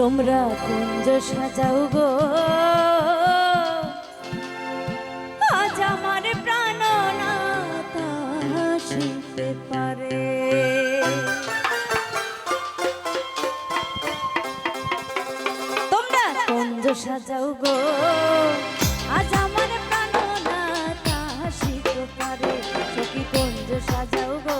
তোমরা কুঞ্জ সাজাও গো। আজ আমার প্রাণ না শুনতে পারে। তোমরা কুঞ্জ সাজাও গো। আজ আমার প্রাণ না শিখতে পারে। কুঞ্জ সাজাও গো।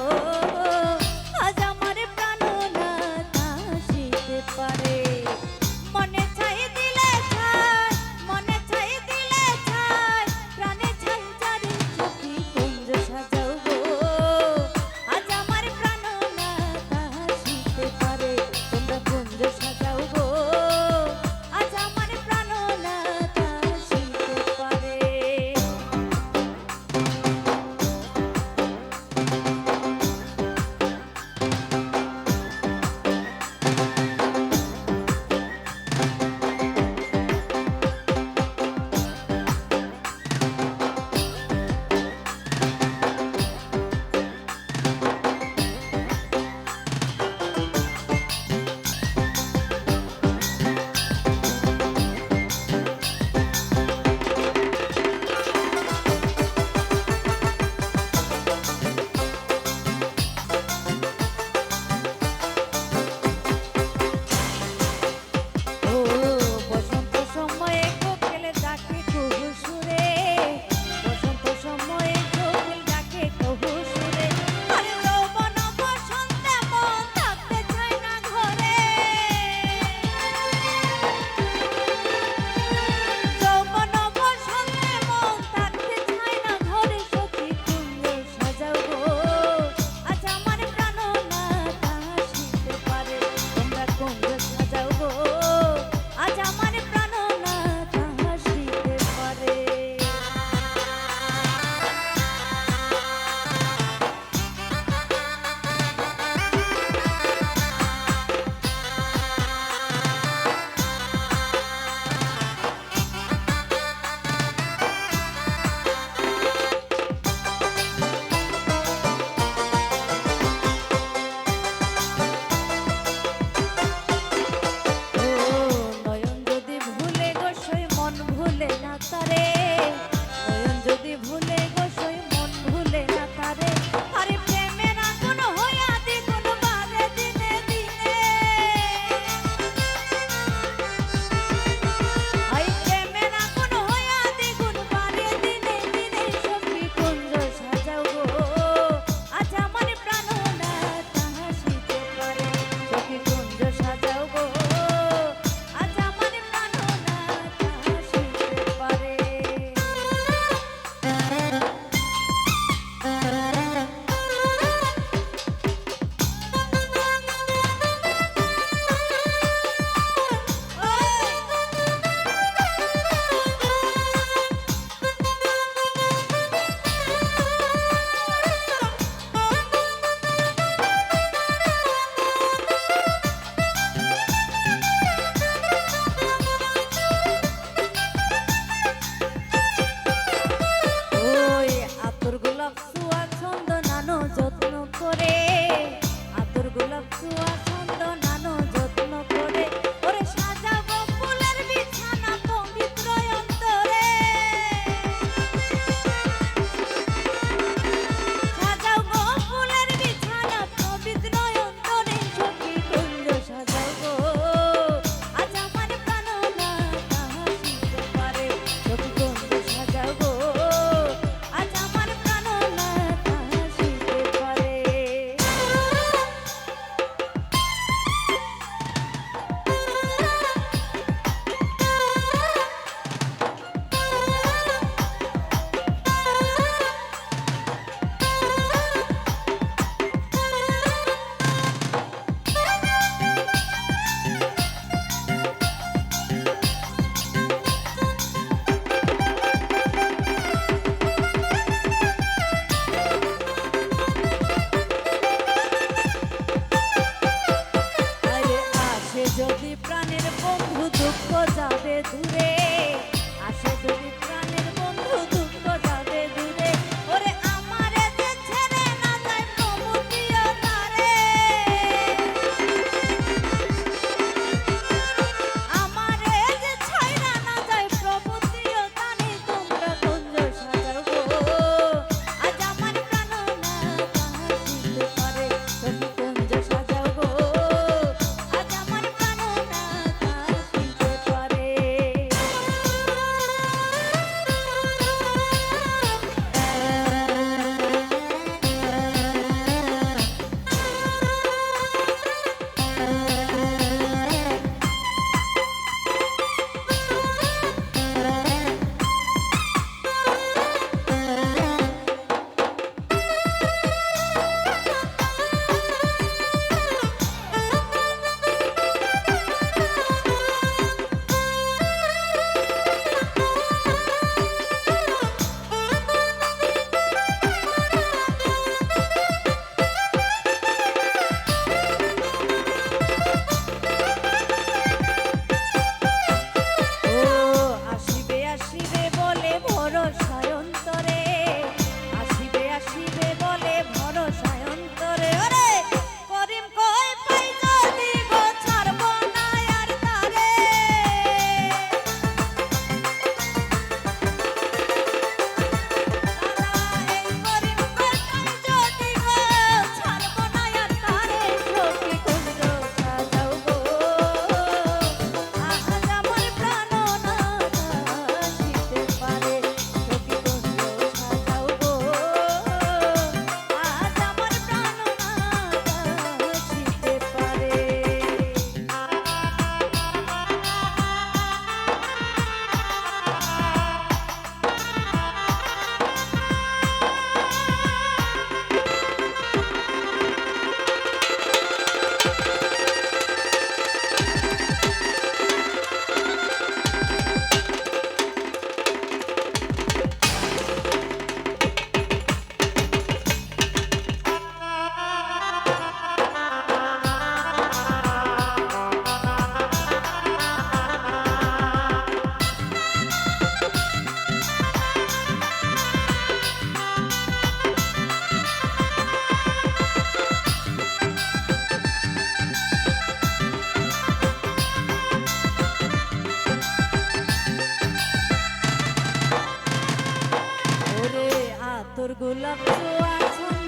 তোর গোলাপ তো